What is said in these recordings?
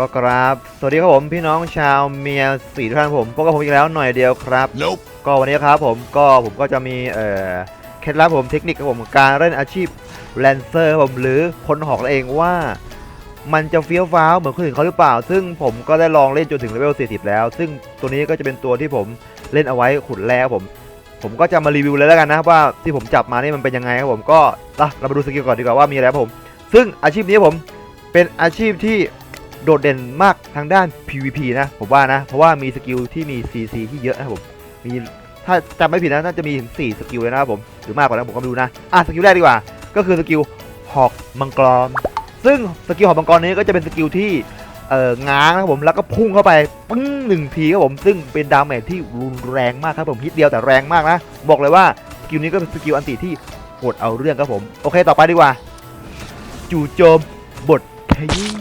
ก็กราบสวัสดีครับผมพี่น้องชาวเมียสี่ทุกท่านผมพบกับผมอีกแล้วหน่อยเดียวครับ Nope. ก็วันนี้ครับผมก็ผมก็จะมีเอ่อเคล็ดลับผมเทคนิคครับผมการเล่นอาชีพแลนเซอร์ผมหรือคนหอกนั่นเองว่ามันจะเฟี้ยวฟ้าวเหมือนคนอื่นเขาหรือเปล่า ซึ่งผมก็ได้ลองเล่นจนถึงเลเวล 40 แล้ว ซึ่งตัวนี้ก็จะเป็นตัวที่ผมเล่นเอาไว้ขุดแล้วผม ผมก็จะมารีวิวเลยแล้วกันนะว่าที่ผมจับมานี่มันเป็นยังไงครับผมก็อะเรามาดูสกิลก่อนดีกว่าว่ามีอะไรครับผม ซึ่งอาชีพนี้ผมเป็นอาชีพที่ โดดเด่นมากทางด้าน PVP นะ ผมว่านะ เพราะว่ามีสกิลที่มี CC ที่เยอะนะครับผม มีถ้าจำไม่ผิดนะน่าจะมีถึง 4 สกิลเลยนะครับผม หรือมากกว่านั้นผมก็ไม่รู้นะ อะสกิลแรกดีกว่า ก็คือสกิลหอกมังกร ซึ่งสกิลหอกมังกรนี้ก็จะเป็นสกิลที่เอ่อง้างนะครับผม แล้วก็พุ่งเข้าไปปึ้งหนึ่งทีครับผม ซึ่งเป็นดาเมจที่รุนแรงมากครับผมฮิตเดียวแต่แรงมากนะ บอกเลยว่าสกิลนี้ก็เป็นสกิลอันติที่โหดเอาเรื่องครับผม โอเค ต่อไปดีกว่า จู่โจมบทขยี้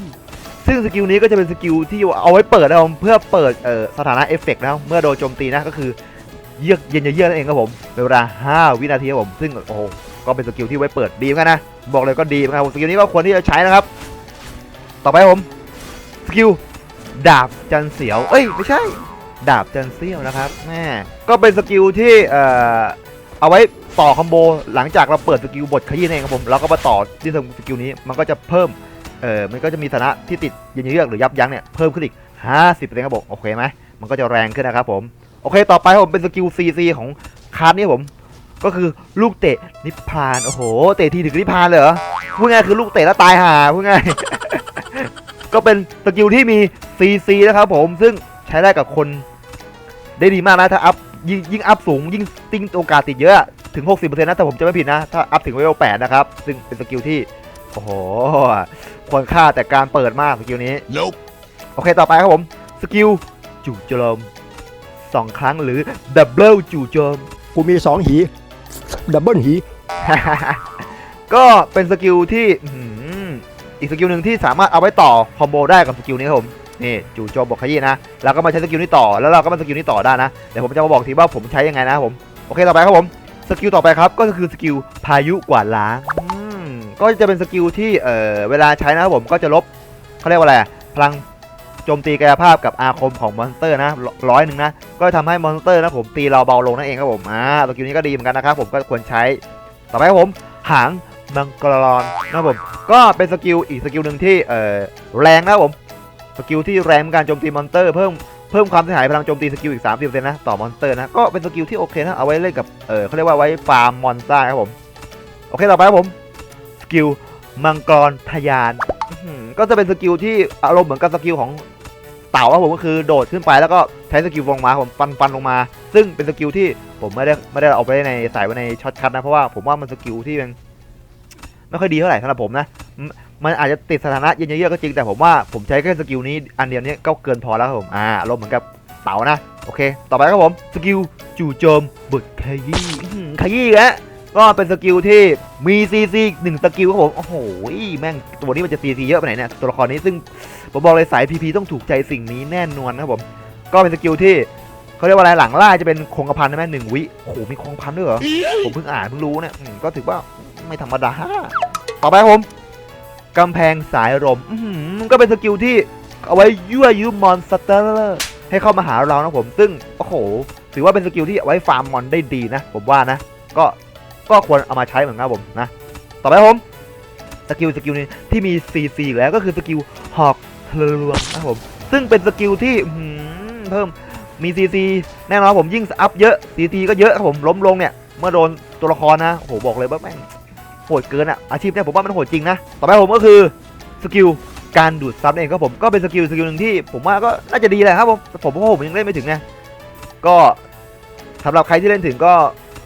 ซึ่งสกิลนี้ก็จะเป็นสกิลที่เอาไว้เปิดนะครับเพื่อเปิดสถานะเอฟเฟกต์นะครับเมื่อโดนโจมตีนะก็คือเยือกเย็นเยือกนั่นเองครับผมเวลา 5 วินาทีครับผมซึ่งโอ้โหก็เป็นสกิลที่ไว้เปิดดีเหมือนกันนะบอกเลยก็ดีนกันครับสกิลนี้ก็ควรที่จะใช้นะครับ ต่อไปผมสกิลดาบจันเสียวเอ้ยไม่ใช่ ดาบจันเสียวนะครับแม่ก็เป็นสกิลที่เอ่อเอาไว้ต่อคอมโบหลังจากเราเปิดสกิลบทขยี้นั่นเองครับผมเราก็มาต่อที่สกิลนี้มันก็จะเพิ่ม เออมันก็จะมีฐานะที่ติดย็นเยือกหรือยับยั้งเนี่ยเพิ่มขึ้นอีก 50%ครับผมโอเคไหมมันก็จะแรงขึ้นนะครับผมโอเคต่อไปผมเป็นสกิล CC ของคาร์ดนี่ผม ก็คือลูกเตะนิพพานโอ้โหเตะทีถึงนิพพานเลยเหรอพูดง่ายคือลูกเตะแล้วตายห่าพูดง่ายก็เป็นสกิลที่มี CC นะครับผมซึ่งใช้ได้กับคนได้ดีมากนะถ้าอัพยิ่งยิ่งอัพสูงยิ่งติ้งโอกาสติดเยอะ ถึง 60%นะแต่ผมจะไม่ผิดนะ ถ้าอัพถึงเลเวล8นะครับ ซึ่งเป็นสกิลที่ โอ้โห ควรค่าแต่การเปิดมากสกิลนี้ Nope. โอเคต่อไปครับผม สกิลจู่โจมสองครั้งหรือดับเบิลจู่โจม กูมีสองหี ดับเบิลหี ก็เป็นสกิลที่อื้อหืออีกสกิลหนึ่งที่สามารถเอาไว้ต่อคอมโบได้กับสกิลนี้ครับผมนี่จู่โจมบวกขยี้นะแล้วก็มาใช้สกิลนี้ต่อแล้วเราก็มาสกิลนี้ต่อได้นะเดี๋ยวผมจะมาบอกทีว่าผมใช้ยังไงนะครับผมโอเคต่อไปครับผมสกิลต่อไปครับก็คือสกิลพายุกวาดล้างอืม ก็จะเป็นสกิลที่เออเวลาใช้นะครับผมก็จะลบเขาเรียกว่าอะไรพลังโจมตีกายภาพกับอาคมของมอนสเตอร์นะร้อยหนึ่งนะก็จะทำให้มอนสเตอร์นะผมตีเราเบาลงนั่นเองครับผมอ่าสกิลนี้ก็ดีเหมือนกันนะครับผมก็ควรใช้ ต่อไปครับผมหางมังกรนะครับผมก็เป็นสกิลอีกสกิลหนึ่งที่เออแรงนะครับผมสกิลที่แรงในการโจมตีมอนสเตอร์เพิ่มเพิ่มความเสียหายพลังโจมตีสกิลอีก 30%นะต่อมอนสเตอร์นะก็เป็นสกิลที่โอเคนะเอาไว้เล่นกับเออเขาเรียกว่าไว้ฟาร์มมอนสเตอร์ครับผมโอเคต่อไปครับผม กิลมังกรทะยานอื้อหือก็จะเป็นสกิลที่อารมณ์เหมือนกับสกิลของเต่าครับผมก็คือโดดขึ้นไปแล้วก็ใช้สกิลลงมาผมฟันฟันลงมา ซึ่งเป็นสกิลที่ผมไม่ได้ไม่ได้เอาไปในใส่ไว้ในช็อตคัทนะเพราะว่าผมว่ามันสกิลที่มันไม่ค่อยดีเท่าไหร่สำหรับผมนะมันอาจจะติดสถานะเย็นๆก็จริงแต่ผมว่าผมใช้แค่สกิลนี้อันเดียวนี้ก็เกินพอแล้วครับผมอ่าอารมณ์เหมือนกับเต๋านะโอเค ต่อไปครับผมสกิลจู่โจมบทขยี้อื้อหือขยี้อีกแล้ว ก็เป็นสกิลที่มีซีซีหนึ่งสกิลครับผมโอ้โหแม่งตัวนี้มันจะซีซีเยอะไปไหนเนี่ยตัวละครนี้ซึ่งผมบอกเลยสายพีพีต้องถูกใจสิ่งนี้แน่นอนนะครับผม ก็เป็นสกิลที่เขาเรียกว่าอะไรหลังล่าจะเป็นคงกระพันใช่ไหมหนึ่งวิโอ้โหมีคงกระพันด้วยเหรอผมเพิ่งอ่านเพิ่งรู้เนี่ยอืมก็ถือว่าไม่ธรรมดาต่อไปครับผมกำแพงสายลมอื้อหือก็เป็นสกิลที่เอาไว้ยั่วยุมอนสเตอร์ให้เข้ามาหาเรานะผม ซึ่งโอ้โหถือว่าเป็นสกิลที่เอาไว้ฟาร์มมอนได้ดีนะ ผมว่านะ ก็ ก็ควรเอามาใช้เหมือนกันผมนะ ต่อไปผมสกิลสกิลนี้ที่มี CC อีกแล้วก็คือสกิลหอกทะลวงนะผมซึ่งเป็นสกิลที่อืเพิ่มมี CC แน่นอนผมยิ่งอัพเยอะ CC ก็เยอะครับผมล้มลงเนี่ยเมื่อโดนตัวละครนะโอ้โหบอกเลยว่าแม่งโหดเกินอะอาชีพเนี่ยผมว่ามันโหดจริงนะต่อไปผมก็คือสกิลการดูดซับเองครับผมก็เป็นสกิลสกิลหนึ่งที่ผมว่าก็น่าจะดีแหละครับผมผมเพราะผมยังเล่นไม่ถึงไงก็สำหรับใครที่เล่นถึงก็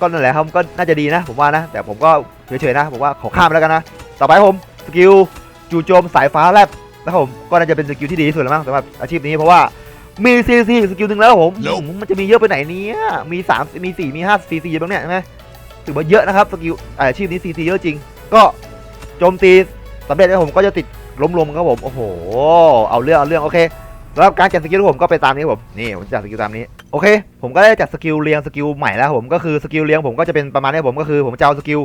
ก็นั่นแหละครับก็น่าจะดีนะ ผมว่านะ แต่ผมก็เฉยๆนะผมว่าขอข้ามไปแล้วกันนะ ต่อไปครับผมสกิลจู่โจมสายฟ้าแลบนะครับผมก็น่าจะเป็นสกิลที่ดีที่สุดแล้วมั้งสำหรับอาชีพนี้เพราะว่ามีซีซีสกิลหนึ่งแล้วครับผม Nope มันจะมีเยอะไปไหนเนี่ยมีสามมีสี่มีห้าซีซีบ้างเนี่ยใช่ไหมถือว่าเยอะนะครับสกิลอาชีพนี้ซีซีเยอะจริง ก็โจมตีสำเร็จแล้วผมก็จะติดล้มลมครับผมโอ้โห เอาเรื่องเอาเรื่องโอเค แล้วการจัดสกิลของผมก็ไปตามนี้ผมนี่ผมจัดสกิลตามนี้โอเค ผมก็ได้จัดสกิลเรียงสกิลใหม่แล้วผมก็คือสกิลเรียงผมก็จะเป็นประมาณนี้ผมก็คือผมจะเอาสกิล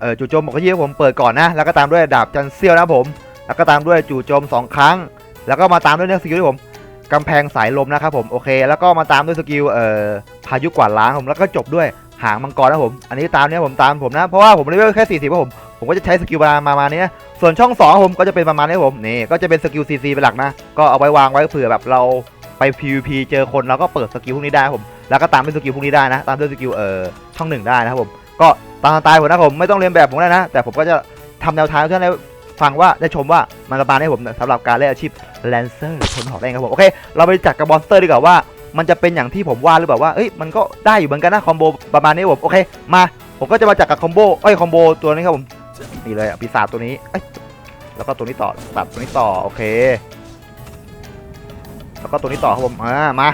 เอ่อจู่โจมบอกขยี้ผมเปิดก่อนนะ แล้วก็ตามด้วยดาบจันเซียวนะผม แล้วก็ตามด้วยจู่โจมสองครั้ง แล้วก็มาตามด้วยเนี่ยสกิลที่ผมกำแพงสายลมนะครับผมโอเค แล้วก็มาตามด้วยสกิลเอ่อพายุกวาดล้างผมแล้วก็จบด้วยหางมังกรนะผม อันนี้ตามเนี้ยผมตามผมนะ เพราะว่าผมเลเวลแค่ 40ครับผม ผมก็จะใช้สกิลประมาณนี้นะส่วนช่อง2ผมก็จะเป็นประมาณนี้ผมนี่ก็จะเป็นสกิล CC เป็นหลักนะ ก็เอาไว้วางไว้เผื่อแบบเราไป PVP เจอคนเราก็เปิดสกิลพวกนี้ได้ผมแล้วก็ตามด้วยสกิลพวกนี้ได้นะ ตามด้วยสกิลเอ่อช่องหนึ่งได้นะครับผมก็ตามสไตล์ผมนะผมไม่ต้องเรียนแบบผมได้นะ แต่ผมก็จะทำแนวทางให้ท่านได้ฟังว่าได้ชมว่ามันประมาณให้ผมสำหรับการเล่นอาชีพแลนเซอร์หรือคนหอกแรงครับผมโอเคเราไปจัดกับบอนสเตอร์ดีกว่าว่ามันจะเป็นอย่างที่ผมว่าหรือเปล่าว่าเอ้ยมันก็ได้อยู่เหมือนกันนะคอมโบประมาณนี้ผมโอเคมาผมก็จะมาจัดกับคอมโบเอ้ยคอมโบตัวนี้ครับผม นี่เลยอะปีศาจตัวนี้เอ้ยแล้วก็ตัวนี้ต่อตัดตัวนี้ต่อโอเค แล้วก็ตัวนี้ต่อครับผมอ่ามา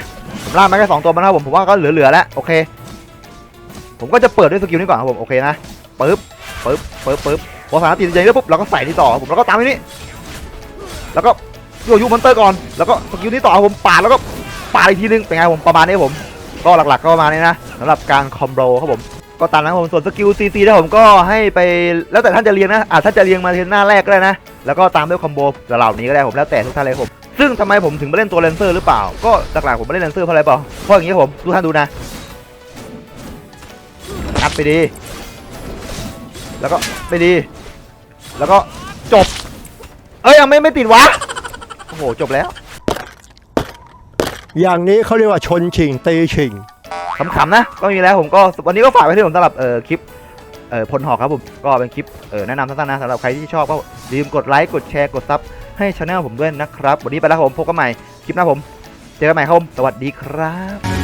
ผมล่ามาแค่สองตัวมันนะครับผมผมว่าก็เหลือๆแล้วโอเค ผมก็จะเปิดด้วยสกิลนี้ก่อนครับผมโอเคนะปึ๊บปึ๊บปึ๊บปึ๊บพอสามารตีใจแล้วปุ๊บเราก็ใส่นี่ต่อครับผมแล้วก็ตามที่นี่แล้วก็โยยูมอนเตอร์ก่อนแล้วก็สกิลนี้ต่อครับผมปาดแล้วก็ปาดอีกทีนึงเป็นไงผมประมาณนี้ผมก็หลักๆก็ประมาณนี้นะสำหรับการคอมโบครับผม ก็ตามนั้นครับผมส่วนสกิลซีซีนะผมก็ให้ไปแล้วแต่ท่านจะเรียงนะอาจท่านจะเรียงมาเทนหน้าแรกก็ได้นะ แล้วก็ตามด้วยคอมโบเหล่านี้ก็ได้ผมแล้วแต่ทุกท่านเลยผมซึ่งทำไมผมถึงไม่เล่นตัวเลนเซอร์หรือเปล่า ก็หลักๆผมไม่เล่นเลนเซอร์เพราะอะไรเปล่าเพราะอย่างนี้ผมทุกท่านดูนะงัดไปดี แล้วก็ไปดี แล้วก็จบ เอ้ยยังไม่ไม่ติดวะโอ้โหจบแล้ว อย่างนี้เขาเรียกว่าชนชิงตีชิง ขำๆนะก็มีแล้วผมก็วันนี้ก็ฝากไว้ที่ผมสำหรับเอ่อคลิปเอ่อพลหอกครับผมก็เป็นคลิปเอ่อแนะนำสั้นๆนะสำหรับใครที่ชอบก็อย่าลืมกดไลค์กดแชร์กดซับให้ช anel ผมด้วยนะครับ วันนี้ไปแล้วผมพบกันใหม่คลิปหน้าผม เจอกันใหม่ครับผมสวัสดีครับ